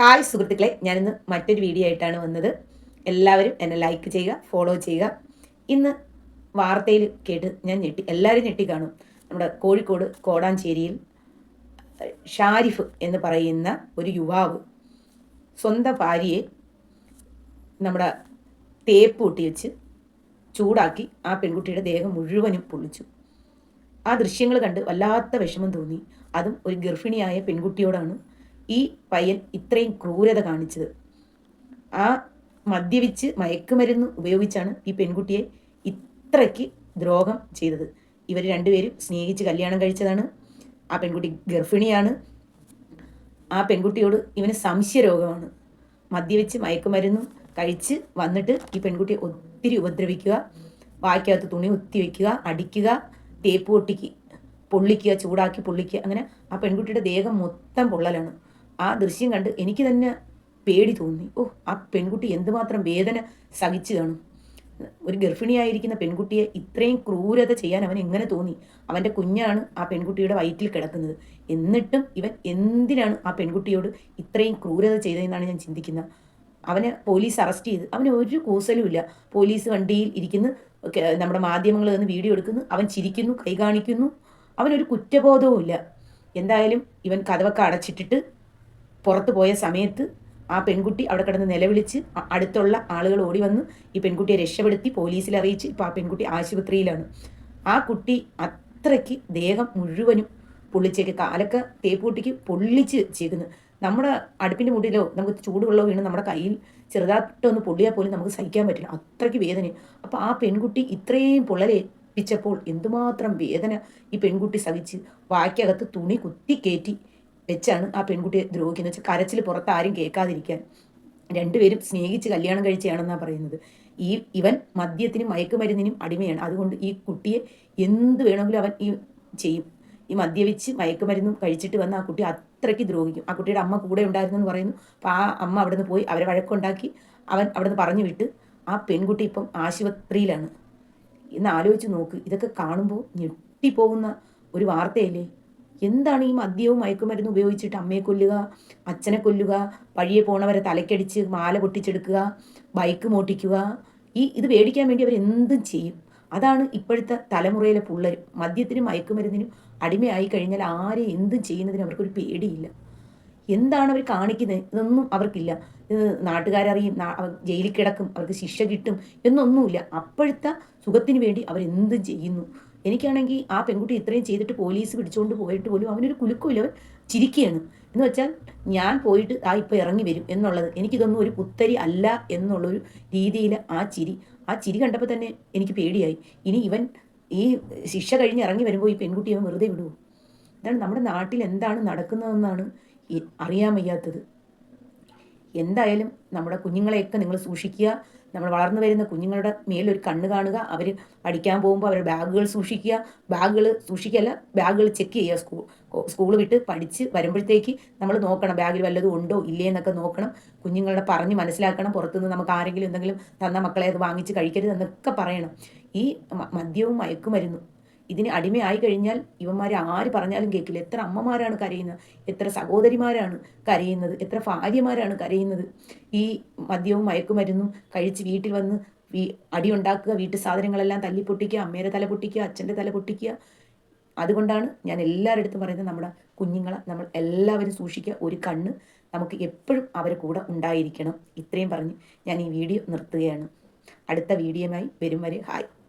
Hi സുഹൃത്തുക്കളെ. ഞാനിന്ന് മറ്റൊരു വീഡിയോ ആയിട്ടാണ് വന്നത്. എല്ലാവരും എന്നെ ലൈക്ക് ചെയ്യുക ഫോളോ ചെയ്യുക. ഇന്ന് വാർത്തയിൽ കേട്ട് ഞാൻ ഞെട്ടി എല്ലാവരും ഞെട്ടി കാണും. നമ്മുടെ കോഴിക്കോട് കോടാഞ്ചേരിയിൽ ഷാരിഫ് എന്ന് പറയുന്ന ഒരു യുവാവ് സ്വന്തം ഭാര്യയെ നമ്മുടെ തേപ്പ് കൂട്ടി വെച്ച് ചൂടാക്കി ആ പെൺകുട്ടിയുടെ ദേഹം മുഴുവനും പൊള്ളിച്ചു. ആ ദൃശ്യങ്ങൾ കണ്ട് വല്ലാത്ത വിഷമം തോന്നി. അതും ഒരു ഗർഭിണിയായ പെൺകുട്ടിയോടാണ് ഈ പയ്യൻ ഇത്രയും ക്രൂരത കാണിച്ചത്. ആ മദ്യപിച്ച് മയക്കുമരുന്ന് ഉപയോഗിച്ചാണ് ഈ പെൺകുട്ടിയെ ഇത്രയ്ക്ക് ദ്രോഹം ചെയ്തത്. ഇവർ രണ്ടുപേരും സ്നേഹിച്ച് കല്യാണം കഴിച്ചതാണ്. ആ പെൺകുട്ടി ഗർഭിണിയാണ്. ആ പെൺകുട്ടിയോട് ഇവന് സംശയരോഗമാണ്. മദ്യവെച്ച് മയക്കുമരുന്നും കഴിച്ച് വന്നിട്ട് ഈ പെൺകുട്ടിയെ ഒത്തിരി ഉപദ്രവിക്കുക വായിക്കാത്ത തുണി ഒത്തി വയ്ക്കുക അടിക്കുക തേപ്പ് പൊട്ടിക്ക് പൊള്ളിക്കുക ചൂടാക്കി പൊള്ളിക്കുക അങ്ങനെ ആ പെൺകുട്ടിയുടെ ദേഹം മൊത്തം പൊള്ളലാണ്. ആ ദൃശ്യം കണ്ട് എനിക്ക് തന്നെ പേടി തോന്നി. ഓ ആ പെൺകുട്ടി എന്തുമാത്രം വേദന സഹിച്ചു കാണും. ഒരു ഗർഭിണിയായിരിക്കുന്ന പെൺകുട്ടിയെ ഇത്രയും ക്രൂരത ചെയ്യാൻ അവൻ എങ്ങനെ തോന്നി? അവന്റെ കുഞ്ഞാണ് ആ പെൺകുട്ടിയുടെ വയറ്റിൽ കിടക്കുന്നത്. എന്നിട്ടും ഇവൻ എന്തിനാണ് ആ പെൺകുട്ടിയോട് ഇത്രയും ക്രൂരത ചെയ്തതെന്നാണ് ഞാൻ ചിന്തിക്കുന്നത്. അവനെ പോലീസ് അറസ്റ്റ് ചെയ്ത്. അവന് ഒരു കൂസലുമില്ല പോലീസ് വണ്ടിയിൽ ഇരിക്കുന്നു. നമ്മുടെ മാധ്യമങ്ങളിൽ നിന്ന് വീഡിയോ എടുക്കുന്നു. അവൻ ചിരിക്കുന്നു കൈ കാണിക്കുന്നു. അവനൊരു കുറ്റബോധവും ഇല്ല. എന്തായാലും ഇവൻ കഥവൊക്കെ അടച്ചിട്ടിട്ട് പുറത്തു പോയ സമയത്ത് ആ പെൺകുട്ടി അവിടെ കിടന്ന് നിലവിളിച്ച് അടുത്തുള്ള ആളുകൾ ഓടി വന്ന് ഈ പെൺകുട്ടിയെ രക്ഷപ്പെടുത്തി പോലീസിൽ അറിയിച്ച് ഇപ്പോൾ ആ പെൺകുട്ടി ആശുപത്രിയിലാണ്. ആ കുട്ടി അത്രയ്ക്ക് ദേഹം മുഴുവനും പൊള്ളിച്ചേക്ക് കാലൊക്കെ തേപ്പൂട്ടിക്ക് പൊള്ളിച്ച് വെച്ചേക്കുന്നു. നമ്മുടെ അടുപ്പിന്റെ മുടിയിലോ നമുക്ക് ചൂടുവെള്ളമോ വീണ് നമ്മുടെ കയ്യിൽ ചെറുതായിട്ടൊന്ന് പൊള്ളിയാൽ പോലും നമുക്ക് സഹിക്കാൻ പറ്റില്ല. അത്രയ്ക്ക് വേദന. അപ്പോൾ ആ പെൺകുട്ടി ഇത്രയും പൊള്ളലേൽപ്പിച്ചപ്പോൾ എന്തുമാത്രം വേദന ഈ പെൺകുട്ടി സഹിച്ച്. വായ്ക്കകത്ത് തുണി കുത്തി കയറ്റി വെച്ചാണ് ആ പെൺകുട്ടിയെ ദ്രോഹിക്കുന്നത്. കരച്ചിൽ പുറത്ത് ആരും കേൾക്കാതിരിക്കാൻ. രണ്ടുപേരും സ്നേഹിച്ച് കല്യാണം കഴിച്ചതാണെന്നാണ് പറയുന്നത്. ഈ ഇവൻ മദ്യത്തിനും മയക്കുമരുന്നിനും അടിമയാണ്. അതുകൊണ്ട് ഈ കുട്ടിയെ എന്ത് വേണമെങ്കിലും അവൻ ഈ ചെയ്യും. ഈ മദ്യപിച്ച് മയക്കുമരുന്നും കഴിച്ചിട്ട് വന്ന ആ കുട്ടി അത്രയ്ക്ക് ദ്രോഹിക്കും. ആ കുട്ടിയുടെ അമ്മ കൂടെ ഉണ്ടായിരുന്നു എന്ന് പറയുന്നു. അപ്പോൾ ആ അമ്മ അവിടെ നിന്ന് പോയി അവരെ വഴക്കുണ്ടാക്കി. അവൻ അവിടെ നിന്ന് പറഞ്ഞു വിട്ട് ആ പെൺകുട്ടി ഇപ്പം ആശുപത്രിയിലാണ്. എന്ന് ആലോചിച്ച് നോക്ക്. ഇതൊക്കെ കാണുമ്പോൾ ഞെട്ടിപ്പോകുന്ന ഒരു വാർത്തയല്ലേ? എന്താണ് ഈ മദ്യവും മയക്കുമരുന്ന് ഉപയോഗിച്ചിട്ട് അമ്മയെ കൊല്ലുക അച്ഛനെ കൊല്ലുക വഴിയെ പോണവരെ തലക്കടിച്ച് മാല പൊട്ടിച്ചെടുക്കുക ബൈക്ക് മോട്ടിക്കുക ഈ ഇത് മേടിക്കാൻ വേണ്ടി അവർ എന്തും ചെയ്യും. അതാണ് ഇപ്പോഴത്തെ തലമുറയിലെ പിള്ളേർ മദ്യത്തിനും മയക്കുമരുന്നിനും അടിമയായി കഴിഞ്ഞാൽ ആരെ എന്തും ചെയ്യുന്നതിന് അവർക്കൊരു പേടിയില്ല. എന്താണ് അവർ കാണിക്കുന്നത്? ഇതൊന്നും അവർക്കില്ല. ഇത് നാട്ടുകാരറിയും ജയിലിൽ കിടക്കും അവർക്ക് ശിക്ഷ കിട്ടും എന്നൊന്നുമില്ല. അപ്പോഴത്തെ സുഖത്തിന് വേണ്ടി അവരെന്തും ചെയ്യുന്നു. എനിക്കാണെങ്കിൽ ആ പെൺകുട്ടി ഇത്രയും ചെയ്തിട്ട് പോലീസ് പിടിച്ചുകൊണ്ട് പോയിട്ട് പോലും അവനൊരു കുലുക്കുമില്ല. അവൻ ചിരിക്കുകയാണ്. എന്ന് വെച്ചാൽ ഞാൻ പോയിട്ട് ആ ഇപ്പോൾ ഇറങ്ങി വരും എന്നുള്ളത് എനിക്കിതൊന്നും ഒരു പുത്തരി അല്ല എന്നുള്ളൊരു രീതിയിൽ ആ ചിരി. ആ ചിരി കണ്ടപ്പോൾ തന്നെ എനിക്ക് പേടിയായി. ഇനി ഇവൻ ഈ ശിക്ഷ കഴിഞ്ഞ് ഇറങ്ങി വരുമ്പോൾ ഈ പെൺകുട്ടി അവൻ വെറുതെ വിടുമോ ഇതാണ് നമ്മുടെ നാട്ടിൽ എന്താണ് നടക്കുന്നതെന്നാണ് അറിയാൻ വയ്യാത്തത്. എന്തായാലും നമ്മുടെ കുഞ്ഞുങ്ങളെയൊക്കെ നിങ്ങൾ സൂക്ഷിക്കുക. നമ്മൾ വളർന്നു വരുന്ന കുഞ്ഞുങ്ങളുടെ മേലൊരു കണ്ണ് കാണുക അവർ പഠിക്കാൻ പോകുമ്പോൾ അവരുടെ ബാഗുകൾ സൂക്ഷിക്കുക ബാഗുകൾ സൂക്ഷിക്കല്ല ബാഗുകൾ ചെക്ക് ചെയ്യുക. സ്കൂൾ സ്കൂൾ വിട്ട് പഠിച്ച് വരുമ്പോഴത്തേക്ക് നമ്മൾ നോക്കണം ബാഗിൽ വല്ലതും ഉണ്ടോ ഇല്ലേ എന്നൊക്കെ നോക്കണം. കുഞ്ഞുങ്ങളുടെ പറഞ്ഞ് മനസ്സിലാക്കണം പുറത്തുനിന്ന് നമുക്ക് ആരെങ്കിലും എന്തെങ്കിലും തന്ന മക്കളെ അത് വാങ്ങിച്ച് കഴിക്കരുത് എന്നൊക്കെ പറയണം. ഈ മദ്യവും മയക്കുമരുന്നും ഇതിന് അടിമയായി കഴിഞ്ഞാൽ ഇവന്മാരെ ആര് പറഞ്ഞാലും കേൾക്കില്ല. എത്ര അമ്മമാരാണ് കരയുന്നത്? എത്ര സഹോദരിമാരാണ് കരയുന്നത്? എത്ര ഭാര്യമാരാണ് കരയുന്നത്? ഈ മദ്യവും മയക്കുമരുന്നും കഴിച്ച് വീട്ടിൽ വന്ന് വീ അടിയുണ്ടാക്കുക വീട്ടു സാധനങ്ങളെല്ലാം തല്ലി പൊട്ടിക്കുക അമ്മയുടെ തല പൊട്ടിക്കുക അച്ഛന്റെ തല പൊട്ടിക്കുക. അതുകൊണ്ടാണ് ഞാൻ എല്ലാവരുടെ അടുത്തും പറയുന്നത് നമ്മുടെ കുഞ്ഞുങ്ങളെ നമ്മൾ എല്ലാവരും സൂക്ഷിക്കുക. ഒരു കണ്ണ് നമുക്ക് എപ്പോഴും അവരെ കൂടെ ഉണ്ടായിരിക്കണം. ഇത്രയും പറഞ്ഞ് ഞാൻ ഈ വീഡിയോ നിർത്തുകയാണ്. അടുത്ത വീഡിയോയുമായി വരും വരെ. ഹായ്.